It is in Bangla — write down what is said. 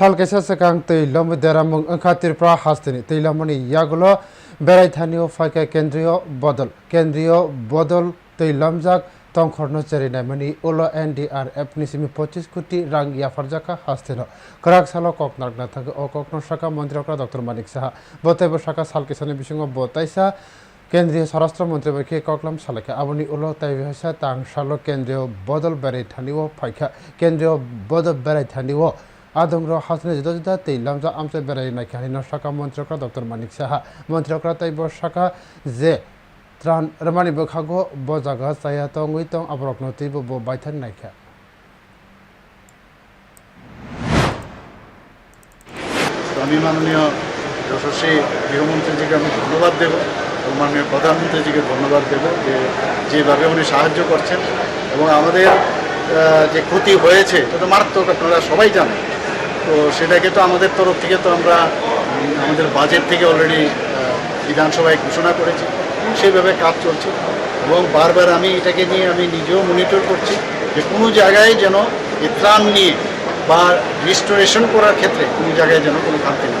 salkaisa sakang teilam deramung angkhatir pra hastini teilamani yagulo বেড়াইথানীয় ফাইকা কেন্দ্রীয় বদল কেন্দ্রীয় বদল তৈলামজাক তংখরনো চেরিনাইমানি ওলো এনডিআরএফ নিসিমি পঁচিশ কোটি রাং ইয়াফারজাকা হাস্তেন করাক সালো ককনাক না থাকে ও ককন শাখা মন্ত্রী ডক্টর মানিক সাহা বতাইব শাখা সালকিসানি বিসঙ্গ বতাইসা কেন্দ্রীয় স্বরাষ্ট্রমন্ত্রী বাকি ককলাম সালেখা আবনি উলো তাইবিহাসা তাং সালো কেন্দ্রীয় বদল বেড়াইথানীয় ফাইকা কেন্দ্রীয় বদল বেড়াইথানীয় আদংর হাসনে জুদা জুদা তৈলামজা আমসে বেড়াইনাই খাহিন শাখা মন্ত্রকরা ডক্টর মানিক সাহা। মন্ত্রকরা তাইব শাখা যে ত্রাণ রমানি বখাগো বজাগা চাইয়া তঙ্গই তং আবরক নতিব বাইথান নাইখা আমি মাননীয় যশস্বী গৃহমন্ত্রীজিকে আমি ধন্যবাদ দেব এবং মাননীয় প্রধানমন্ত্রীজিকে ধন্যবাদ দেব যে যেভাবে উনি সাহায্য করছেন এবং আমাদের যে ক্ষতি হয়েছে তো মারাত্মক, আপনারা সবাই জানেন। তো সেটাকে তো আমাদের তরফ থেকে তো আমরা আমাদের বাজেট থেকে অলরেডি বিধানসভায় ঘোষণা করেছি সেইভাবে কাজ চলছে এবং বারবার আমি এটাকে নিয়ে আমি নিজেও মনিটর করছি যে কোনো জায়গায় যেন এই ত্রাণ নিয়ে বা রিস্টোরেশন করার ক্ষেত্রে কোনো জায়গায় যেন কোনো ঘাটতি না।